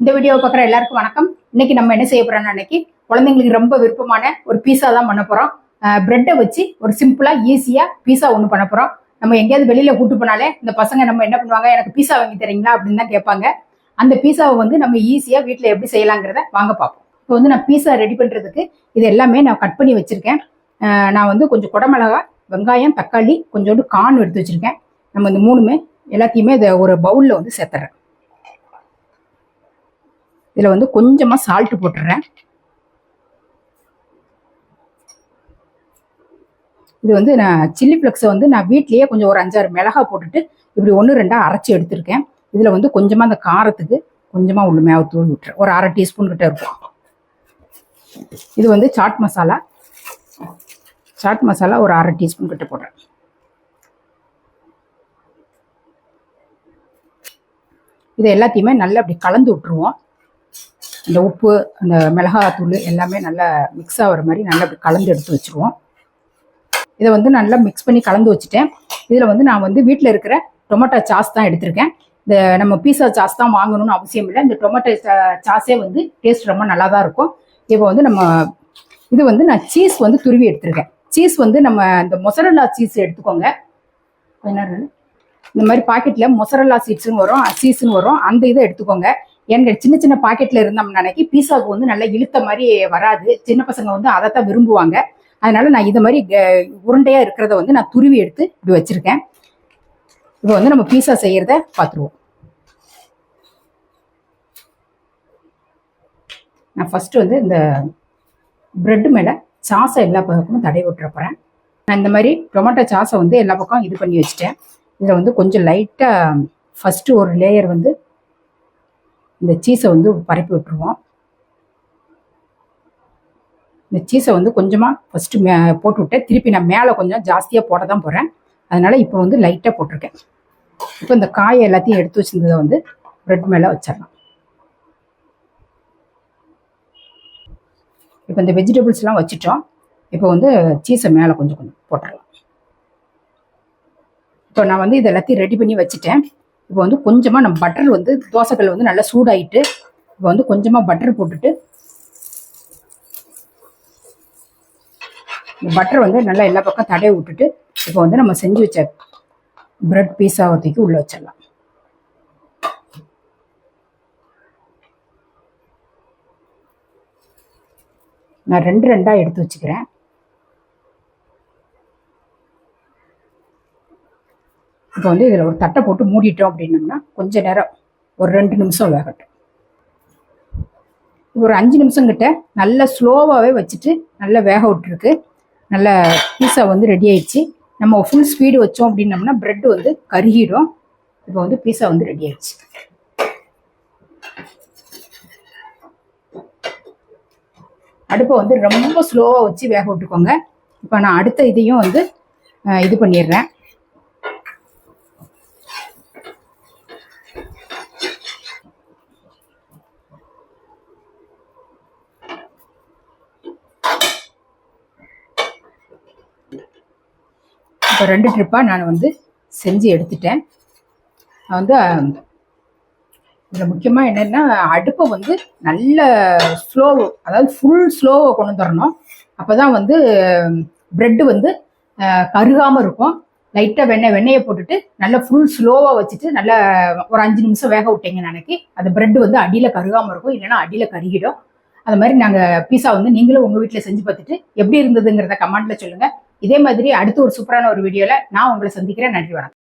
இந்த வீடியோவை பார்க்குற எல்லாருக்கும் வணக்கம். இன்னைக்கு நம்ம என்ன செய்ய போறோம்னா அன்னைக்கு குழந்தைங்களுக்கு ரொம்ப விருப்பமான ஒரு பீஸா தான் பண்ண போறோம். பிரெட்டை வச்சு ஒரு சிம்பிளா ஈஸியா பீஸா ஒன்று பண்ண போறோம். நம்ம எங்கேயாவது வெளியில கூட்டு போனாலே இந்த பசங்க நம்ம என்ன பண்ணுவாங்க எனக்கு பீஸா வாங்கி தரீங்களா அப்படின்னு தான் கேட்பாங்க. அந்த பீஸாவை வந்து நம்ம ஈஸியா வீட்டில் எப்படி செய்யலாங்கிறத வாங்க பார்ப்போம். இப்போ வந்து நான் பீஸா ரெடி பண்றதுக்கு இது எல்லாமே நான் கட் பண்ணி வச்சிருக்கேன். நான் வந்து கொஞ்சம் குடமிளகா வெங்காயம் தக்காளி கொஞ்சோண்டு கான் எடுத்து வச்சிருக்கேன். நம்ம இந்த மூணுமே எல்லாத்தையுமே இதை ஒரு பவுலில் வந்து சேர்த்துறேன். இதில் வந்து கொஞ்சமாக சால்ட்டு போட்டுறேன். இது வந்து நான் சில்லி ஃப்ளெக்ஸை வந்து நான் வீட்லேயே கொஞ்சம் ஒரு அஞ்சாறு மிளகா போட்டுட்டு இப்படி ஒன்று ரெண்டாக அரைச்சி எடுத்திருக்கேன். இதில் வந்து கொஞ்சமாக அந்த காரத்துக்கு கொஞ்சமாக உள்ள மேவ தூள் விட்டுறேன். ஒரு அரை டீஸ்பூன் கிட்ட இருக்கும். இது வந்து சாட் மசாலா சாட் மசாலா ஒரு அரை டீஸ்பூன் கிட்ட போடுறேன். இது எல்லாத்தையுமே நல்லா அப்படி கலந்து விட்டுருவோம். அந்த உப்பு அந்த மிளகாத்தூள் எல்லாமே நல்லா மிக்ஸ் ஆகிற மாதிரி நல்லா கலந்து எடுத்து வச்சுருவோம். இதை வந்து நல்லா மிக்ஸ் பண்ணி கலந்து வச்சுட்டேன். இதில் வந்து நான் வந்து வீட்டில் இருக்கிற டொமேட்டோ சாஸ் தான் எடுத்திருக்கேன். இந்த நம்ம பீஸா சாஸ் தான் வாங்கணும்னு அவசியம் இல்லை. இந்த டொமேட்டோ சாஸே வந்து டேஸ்ட் ரொம்ப நல்லா தான் இருக்கும். இப்போ வந்து நம்ம இது வந்து நான் சீஸ் வந்து துருவி எடுத்திருக்கேன். சீஸ் வந்து நம்ம இந்த மொசரல்லா சீஸ் எடுத்துக்கோங்க. என்ன இந்த மாதிரி பாக்கெட்டில் மொசரல்லா சீட்ஸ்னு வரும் சீஸ்னு வரும். அந்த இதை எடுத்துக்கோங்க. எனக்கு சின்ன சின்ன பாக்கெட்டில் இருந்தோம்னா அன்னைக்கு பீஸாவுக்கு வந்து நல்லா இழுத்த மாதிரி வராது. சின்ன பசங்க வந்து அதை தான் விரும்புவாங்க. அதனால நான் இதை மாதிரி க- உருண்டையா இருக்கிறத வந்து நான் துருவி எடுத்து இப்படி வச்சிருக்கேன். இப்போ வந்து நம்ம பீஸா செய்யறத பார்த்துருவோம் நான் ஃபர்ஸ்ட் வந்து இந்த பிரெட் மேலே சாஸை எல்லா பக்கமும் தடை விட்டுற போகிறேன் நான் இந்த மாதிரி டொமேட்டோ சாஸை வந்து எல்லா பக்கம் இது பண்ணி வச்சுட்டேன். இதில் வந்து கொஞ்சம் லைட்டாக ஃபஸ்ட்டு ஒரு லேயர் வந்து இந்த சீஸை வந்து பரப்பி விட்டுருவோம். இந்த சீஸை வந்து கொஞ்சமாக ஃபஸ்ட்டு மே போட்டு விட்டேன் திருப்பி நான் மேலே கொஞ்சம் ஜாஸ்தியாக போட தான் போகிறேன் அதனால் இப்போ வந்து லைட்டாக போட்டிருக்கேன். இப்போ இந்த காயை எல்லாத்தையும் எடுத்து வச்சுருந்ததை வந்து ப்ரெட் மேலே வச்சிடலாம். இப்போ இந்த வெஜிடபிள்ஸ்லாம் வச்சுட்டோம். இப்போ வந்து சீஸை மேலே கொஞ்சம் கொஞ்சம் போட்டுடலாம். இப்போ நான் வந்து இது எல்லாத்தையும் ரெடி பண்ணி வச்சுட்டேன். இப்போ வந்து கொஞ்சமாக நம்ம பட்டர் வந்து தோசைக்கல் வந்து நல்லா சூடாயிட்டு இப்போ வந்து கொஞ்சமாக பட்டர் போட்டுட்டு இந்த பட்டர் வந்து நல்லா எல்லா பக்கம் தடவை விட்டுட்டு இப்போ வந்து நம்ம செஞ்சு வச்ச பிரெட் பீஸா ஒத்திக்கு உள்ளே வச்சிடலாம். நான் ரெண்டு ரெண்டாக எடுத்து வச்சுக்கிறேன். இப்போ வந்து இதில் ஒரு தட்டை போட்டு மூடிட்டோம் அப்படின்னம்னா கொஞ்ச நேரம் ஒரு ரெண்டு நிமிஷம் வேகட்டும். ஒரு அஞ்சு நிமிஷம் கிட்ட நல்லா ஸ்லோவாகவே வச்சுட்டு நல்லா வேக விட்டுருக்கு. நல்ல பீஸா வந்து ரெடி ஆயிடுச்சு. நம்ம ஃபுல் ஸ்பீடு வச்சோம் அப்படின்னம்னா ப்ரெட் வந்து கருகிடும். இப்போ வந்து பீஸா வந்து ரெடி ஆயிடுச்சு. அடுப்பை வந்து ரொம்ப ஸ்லோவாக வச்சு வேக விட்டுக்கோங்க. இப்போ நான் அடுத்த இதையும் வந்து இது பண்ணிடுறேன். இப்போ ரெண்டு ட்ரிப்பாக நான் வந்து செஞ்சு எடுத்துட்டேன். வந்து இதில் முக்கியமாக என்னென்னா அடுப்பை வந்து நல்ல ஸ்லோ அதாவது ஃபுல் ஸ்லோவை கொண்டு வந்துடணும் அப்போ தான் வந்து ப்ரெட்டு வந்து கருகாமல் இருக்கும். லைட்டாக வெண்ணெய் வெண்ணெயை போட்டுட்டு நல்லா ஃபுல் ஸ்லோவாக வச்சுட்டு நல்லா ஒரு அஞ்சு நிமிஷம் வேக விட்டீங்கன்னு நினைக்கி அந்த ப்ரெட்டு வந்து அடியில் கருகாமல் இருக்கும் இல்லைன்னா அடியில் கருகிடும். அது மாதிரி நாங்கள் பீஸா வந்து நீங்களும் உங்கள் வீட்டில் செஞ்சு பார்த்துட்டு எப்படி இருந்ததுங்கிறத கமெண்ட்டில் சொல்லுங்கள் இதே மாதிரி அடுத்து ஒரு சூப்பரான ஒரு வீடியோவில் நான் உங்களை சந்திக்கிறேன். நன்றி வணக்கம்.